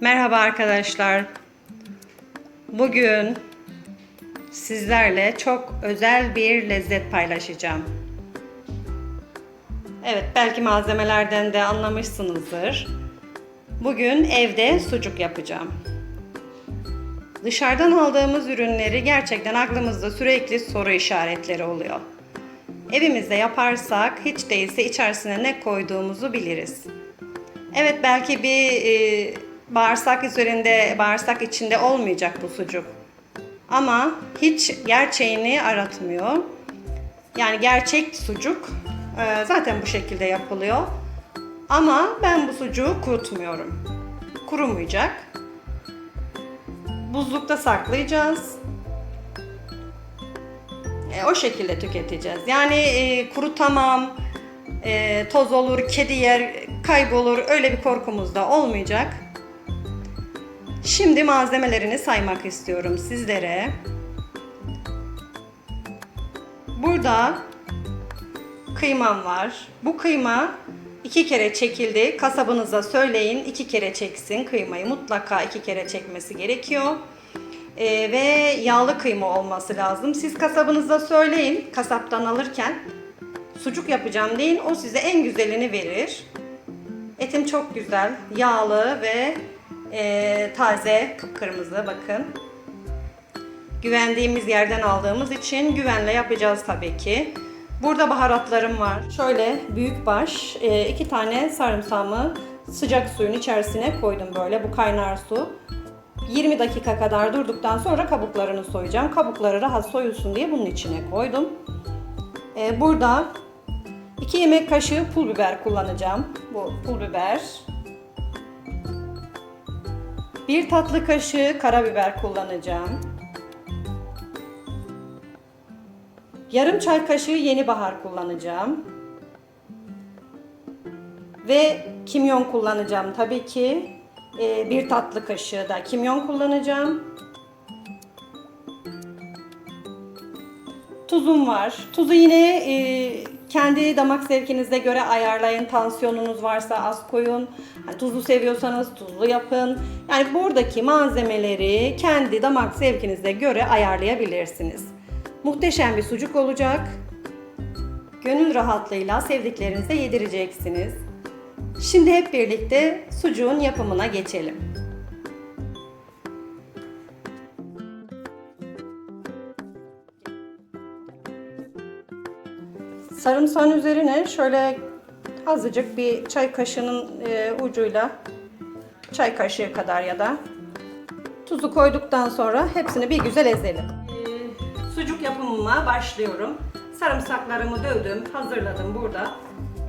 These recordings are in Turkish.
Merhaba arkadaşlar. Bugün sizlerle çok özel bir lezzet paylaşacağım. Evet, belki malzemelerden de anlamışsınızdır. Bugün evde sucuk yapacağım. Dışarıdan aldığımız ürünleri gerçekten aklımızda sürekli soru işaretleri oluyor. Evimizde yaparsak hiç değilse içerisine ne koyduğumuzu biliriz. Evet belki bir e, bağırsak üzerinde, bağırsak içinde olmayacak bu sucuk. Ama hiç gerçeğini aratmıyor. Yani gerçek sucuk e, zaten bu şekilde yapılıyor. Ama ben bu sucuğu kurutmuyorum. Kurumayacak. Buzlukta saklayacağız. E, o şekilde tüketeceğiz. Yani e, kurutamam, e, toz olur, kedi yer, kaybolur öyle bir korkumuz da olmayacak. Şimdi malzemelerini saymak istiyorum sizlere. Burada kıymam var. Bu kıyma iki kere çekildi. Kasabınıza söyleyin iki kere çeksin kıymayı. Mutlaka iki kere çekmesi gerekiyor. Ee, ve yağlı kıyma olması lazım. Siz kasabınıza söyleyin kasaptan alırken sucuk yapacağım deyin. O size en güzelini verir. Etim çok güzel, yağlı ve e, taze, kıpkırmızı bakın. Güvendiğimiz yerden aldığımız için güvenle yapacağız tabii ki. Burada baharatlarım var. Şöyle büyük baş e, iki tane sarımsağımı sıcak suyun içerisine koydum böyle bu kaynar su. 20 dakika kadar durduktan sonra kabuklarını soyacağım. Kabukları rahat soyulsun diye bunun içine koydum. E, burada 2 yemek kaşığı pul biber kullanacağım. Bu pul biber. 1 tatlı kaşığı karabiber kullanacağım. Yarım çay kaşığı yeni bahar kullanacağım. Ve kimyon kullanacağım tabii ki. Ee, bir tatlı kaşığı da kimyon kullanacağım. Tuzum var. Tuzu yine e, kendi damak zevkinize göre ayarlayın. Tansiyonunuz varsa az koyun. Yani tuzlu seviyorsanız tuzlu yapın. Yani buradaki malzemeleri kendi damak zevkinize göre ayarlayabilirsiniz. Muhteşem bir sucuk olacak. Gönül rahatlığıyla sevdiklerinize yedireceksiniz. Şimdi hep birlikte sucuğun yapımına geçelim. Sarımsağın üzerine şöyle azıcık bir çay kaşığının e, ucuyla çay kaşığı kadar ya da tuzu koyduktan sonra hepsini bir güzel ezelim. E, sucuk yapımıma başlıyorum. Sarımsaklarımı dövdüm, hazırladım burada.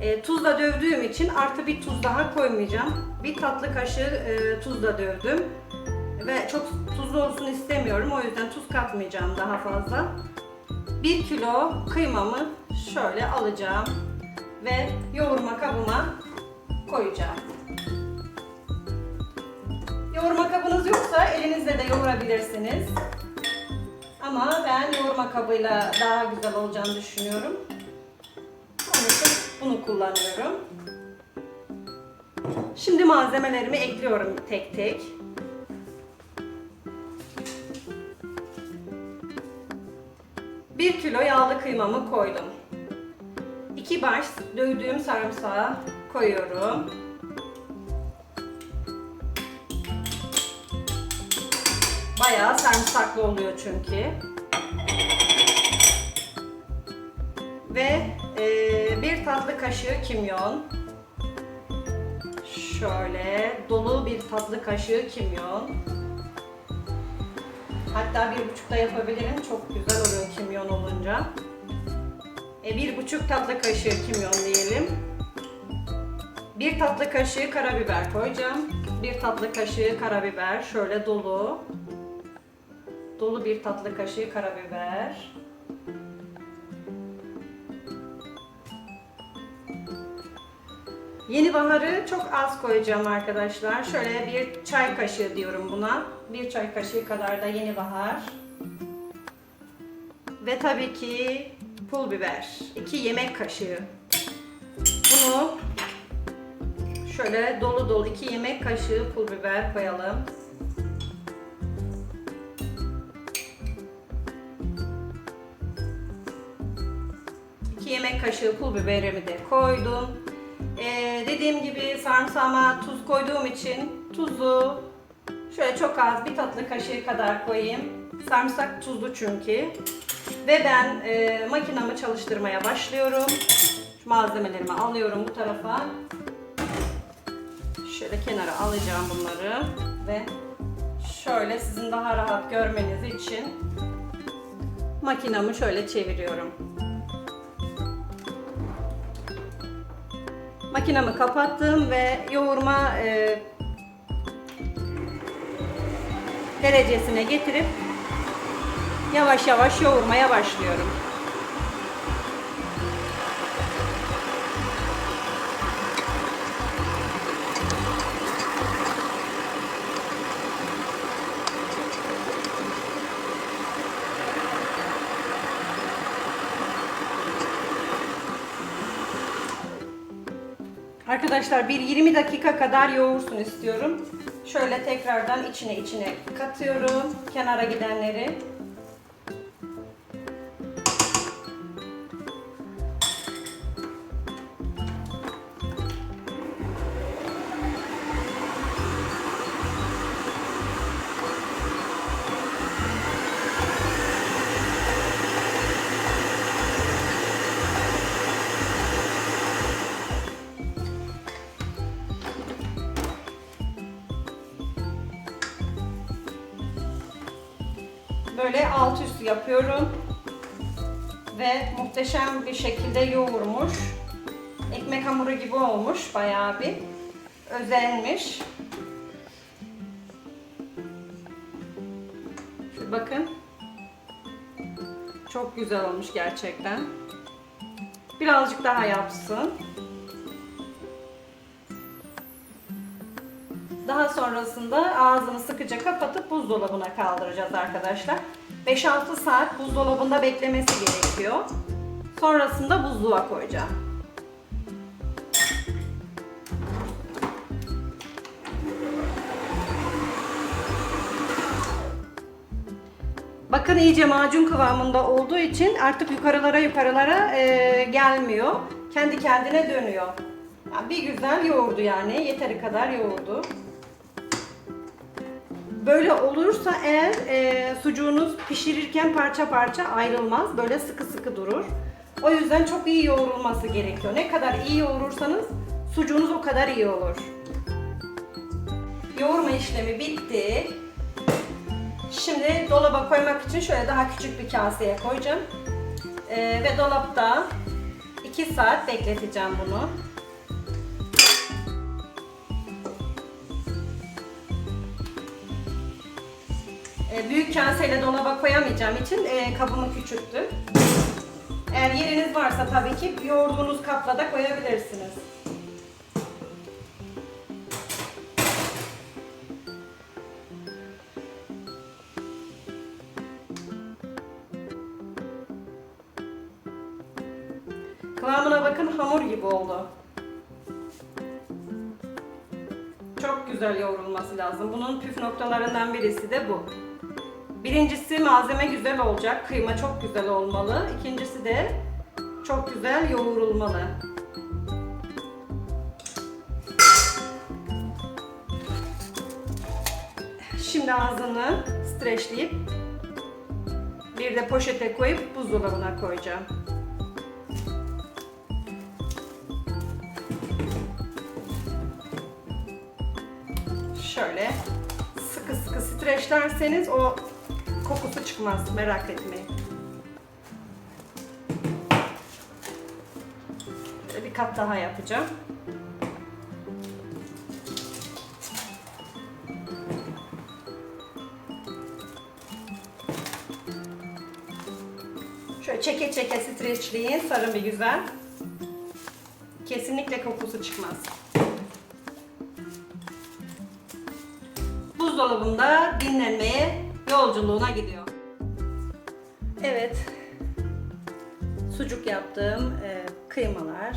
E, tuzla dövdüğüm için artı bir tuz daha koymayacağım. Bir tatlı kaşığı e, tuzla dövdüm. Ve çok tuzlu olsun istemiyorum. O yüzden tuz katmayacağım daha fazla. 1 kilo kıymamı şöyle alacağım ve yoğurma kabıma koyacağım. Yoğurma kabınız yoksa elinizle de yoğurabilirsiniz. Ama ben yoğurma kabıyla daha güzel olacağını düşünüyorum. Onun için bunu kullanıyorum. Şimdi malzemelerimi ekliyorum tek tek. Bir kilo yağlı kıymamı koydum. İki baş dövdüğüm sarımsağı koyuyorum. Bayağı sarımsaklı oluyor çünkü. Ve e, bir tatlı kaşığı kimyon. Şöyle dolu bir tatlı kaşığı kimyon. Hatta bir buçukta yapabilirim. Çok güzel oluyor kimyon olunca. E, bir buçuk tatlı kaşığı kimyon diyelim. Bir tatlı kaşığı karabiber koyacağım. Bir tatlı kaşığı karabiber. Şöyle dolu. Dolu bir tatlı kaşığı karabiber. Yeni baharı çok az koyacağım arkadaşlar. Şöyle bir çay kaşığı diyorum buna. Bir çay kaşığı kadar da yeni bahar. Ve tabii ki pul biber. 2 yemek kaşığı. Bunu Şöyle dolu dolu 2 yemek kaşığı pul biber koyalım. Yemek kaşığı pul biberimi de koydum. Ee, dediğim gibi sarımsağıma tuz koyduğum için tuzu şöyle çok az bir tatlı kaşığı kadar koyayım. Sarımsak tuzlu çünkü. Ve ben e, makinamı çalıştırmaya başlıyorum. Şu malzemelerimi alıyorum bu tarafa. Şöyle kenara alacağım bunları ve şöyle sizin daha rahat görmeniz için makinamı şöyle çeviriyorum. Makinamı kapattım ve yoğurma e, derecesine getirip yavaş yavaş yoğurmaya başlıyorum. Arkadaşlar bir 20 dakika kadar yoğursun istiyorum. Şöyle tekrardan içine içine katıyorum kenara gidenleri. Böyle alt üst yapıyorum. Ve muhteşem bir şekilde yoğurmuş. Ekmek hamuru gibi olmuş bayağı bir. Özenmiş. Bakın. Çok güzel olmuş gerçekten. Birazcık daha yapsın. Daha sonrasında ağzını sıkıca kapatıp buzdolabına kaldıracağız arkadaşlar. 5-6 saat buzdolabında beklemesi gerekiyor. Sonrasında buzluğa koyacağım. Bakın iyice macun kıvamında olduğu için artık yukarılara yukarılara e, gelmiyor. Kendi kendine dönüyor. Yani bir güzel yoğurdu yani. Yeteri kadar yoğurdu. Böyle olursa eğer e, sucuğunuz pişirirken parça parça ayrılmaz. Böyle sıkı sıkı durur. O yüzden çok iyi yoğrulması gerekiyor. Ne kadar iyi yoğurursanız sucuğunuz o kadar iyi olur. Yoğurma işlemi bitti. Şimdi dolaba koymak için şöyle daha küçük bir kaseye koyacağım. E, ve dolapta 2 saat bekleteceğim bunu. E, büyük kaseyle dolaba koyamayacağım için e, kabımı küçülttüm. Eğer yeriniz varsa tabii ki yoğurduğunuz kapla da koyabilirsiniz. Noktalarından birisi de bu. Birincisi malzeme güzel olacak. Kıyma çok güzel olmalı. İkincisi de çok güzel yoğrulmalı. Şimdi ağzını streçleyip bir de poşete koyup buzdolabına koyacağım. Streçlerseniz o kokusu çıkmaz merak etmeyin. Bir kat daha yapacağım. Şöyle çeke çeke streçleyin sarın bir güzel. Kesinlikle kokusu çıkmaz. Buzdolabında dinlenmeye yolculuğuna gidiyor. Evet. Sucuk yaptığım e, kıymalar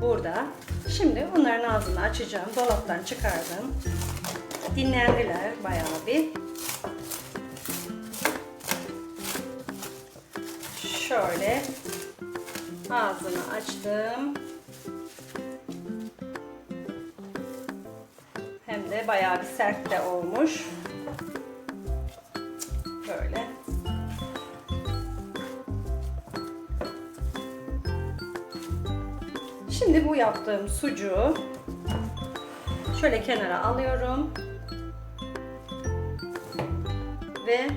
burada. Şimdi onların ağzını açacağım. Dolaptan çıkardım. Dinlendiler bayağı bir. Şöyle ağzını açtım. Hem de bayağı bir sert de olmuş. Böyle. Şimdi bu yaptığım sucuğu şöyle kenara alıyorum. Ve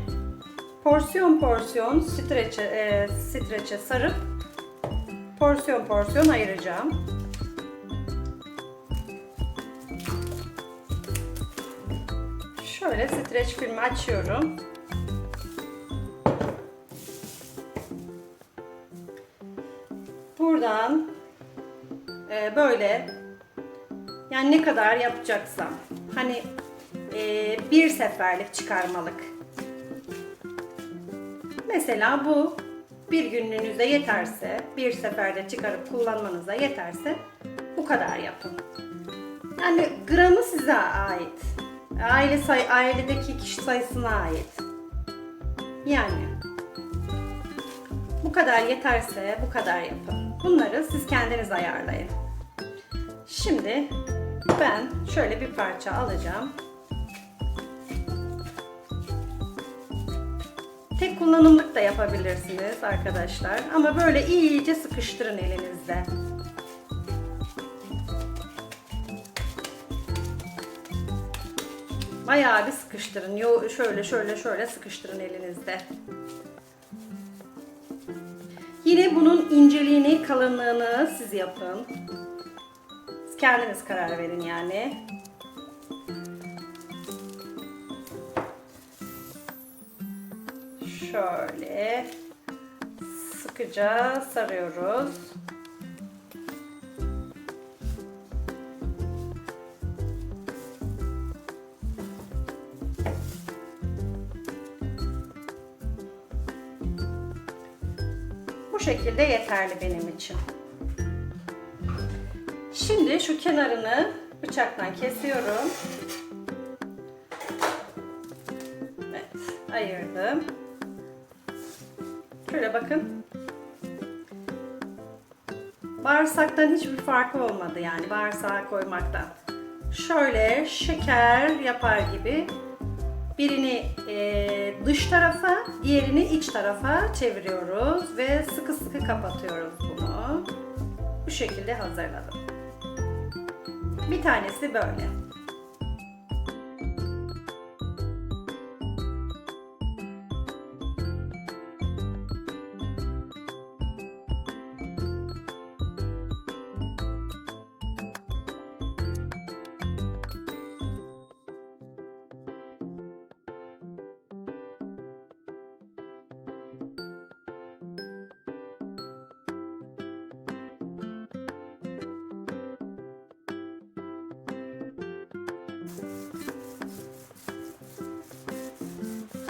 porsiyon porsiyon streçe, e, streçe sarıp porsiyon porsiyon ayıracağım. Şöyle streç filmi açıyorum. Buradan e, böyle yani ne kadar yapacaksam hani e, bir seferlik çıkarmalık. Mesela bu bir günlüğünüze yeterse, bir seferde çıkarıp kullanmanıza yeterse bu kadar yapın. Yani gramı size ait. Aile say ailedeki kişi sayısına ait. Yani bu kadar yeterse bu kadar yapın. Bunları siz kendiniz ayarlayın. Şimdi ben şöyle bir parça alacağım. Tek kullanımlık da yapabilirsiniz arkadaşlar. Ama böyle iyice sıkıştırın elinizde. Bayağı bir sıkıştırın. Yo şöyle şöyle şöyle sıkıştırın elinizde. Yine bunun inceliğini, kalınlığını siz yapın. Siz kendiniz karar verin yani. Şöyle sıkıca sarıyoruz. Şekilde yeterli benim için. Şimdi şu kenarını bıçaktan kesiyorum. Evet, ayırdım. Şöyle bakın. Bağırsaktan hiçbir farkı olmadı yani bağırsağa koymaktan. Şöyle şeker yapar gibi birini e, dış tarafa, diğerini iç tarafa çeviriyoruz ve sıkı sıkı kapatıyoruz bunu. Bu şekilde hazırladım. Bir tanesi böyle.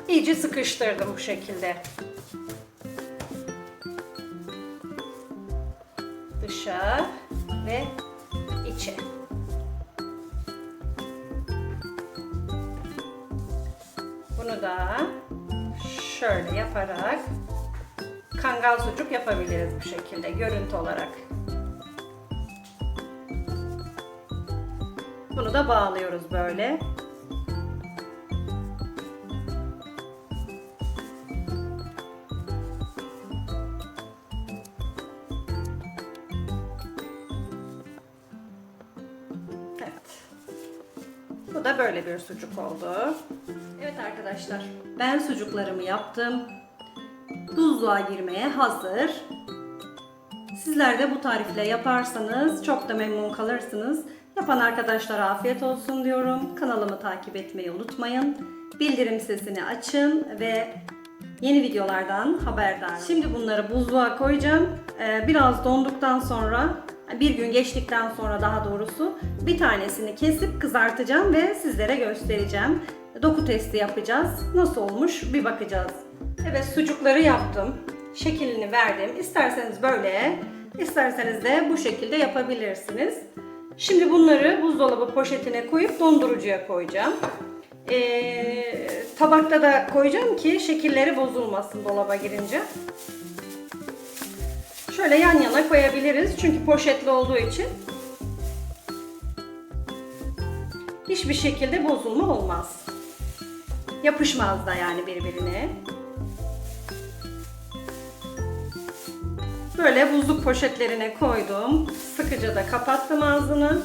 İyice sıkıştırdım bu şekilde. Dışa ve içe. Bunu da şöyle yaparak kangal sucuk yapabiliriz bu şekilde görüntü olarak. Bunu da bağlıyoruz böyle. Böyle bir sucuk oldu. Evet arkadaşlar, ben sucuklarımı yaptım. Buzluğa girmeye hazır. Sizler de bu tarifle yaparsanız çok da memnun kalırsınız. Yapan arkadaşlara afiyet olsun diyorum. Kanalımı takip etmeyi unutmayın. Bildirim sesini açın ve yeni videolardan haberdar. Şimdi bunları buzluğa koyacağım. Ee, Biraz donduktan sonra, bir gün geçtikten sonra daha doğrusu bir tanesini kesip kızartacağım ve sizlere göstereceğim. Doku testi yapacağız. Nasıl olmuş bir bakacağız. Evet sucukları yaptım. Şeklini verdim. İsterseniz böyle İsterseniz de bu şekilde yapabilirsiniz. Şimdi bunları buzdolabı poşetine koyup dondurucuya koyacağım. Ee, tabakta da koyacağım ki şekilleri bozulmasın dolaba girince. Şöyle yan yana koyabiliriz çünkü poşetli olduğu için hiçbir şekilde bozulma olmaz. Yapışmaz da yani birbirine. Böyle buzluk poşetlerine koydum. Sıkıca da kapattım ağzını.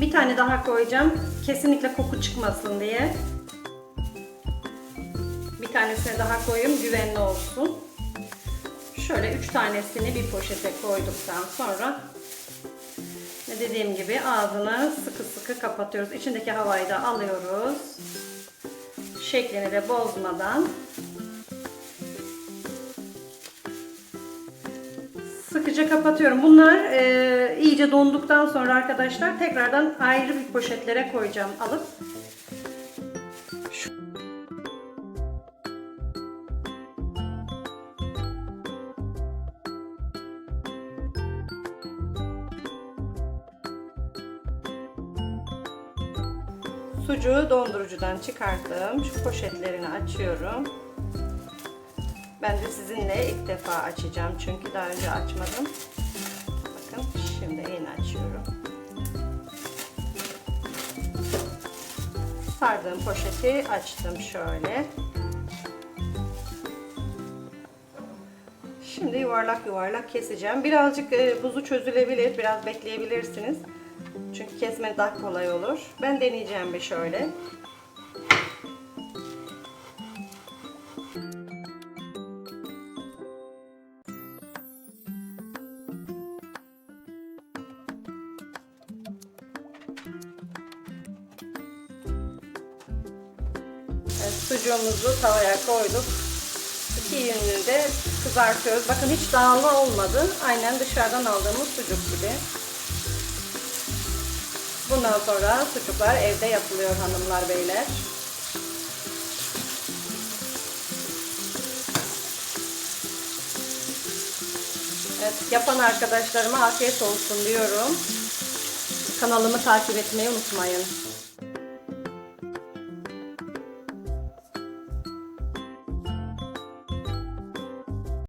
Bir tane daha koyacağım. Kesinlikle koku çıkmasın diye. Bir tanesini daha koyayım güvenli olsun. Şöyle üç tanesini bir poşete koyduktan sonra dediğim gibi ağzını sıkı sıkı kapatıyoruz. İçindeki havayı da alıyoruz. Şeklini de bozmadan sıkıca kapatıyorum. Bunlar e, iyice donduktan sonra arkadaşlar tekrardan ayrı bir poşetlere koyacağım alıp. Sucuğu dondurucudan çıkarttım. Şu poşetlerini açıyorum. Ben de sizinle ilk defa açacağım çünkü daha önce açmadım. Bakın şimdi yeni açıyorum. Sardığım poşeti açtım şöyle. Şimdi yuvarlak yuvarlak keseceğim. Birazcık e, buzu çözülebilir, biraz bekleyebilirsiniz. Çünkü kesme daha kolay olur. Ben deneyeceğim bir şöyle. Evet, sucuğumuzu tavaya koyduk. İki yönünü de kızartıyoruz. Bakın hiç dağılma olmadı. Aynen dışarıdan aldığımız sucuk gibi. Bundan sonra sucuklar evde yapılıyor hanımlar beyler. Evet, yapan arkadaşlarıma afiyet olsun diyorum. Kanalımı takip etmeyi unutmayın.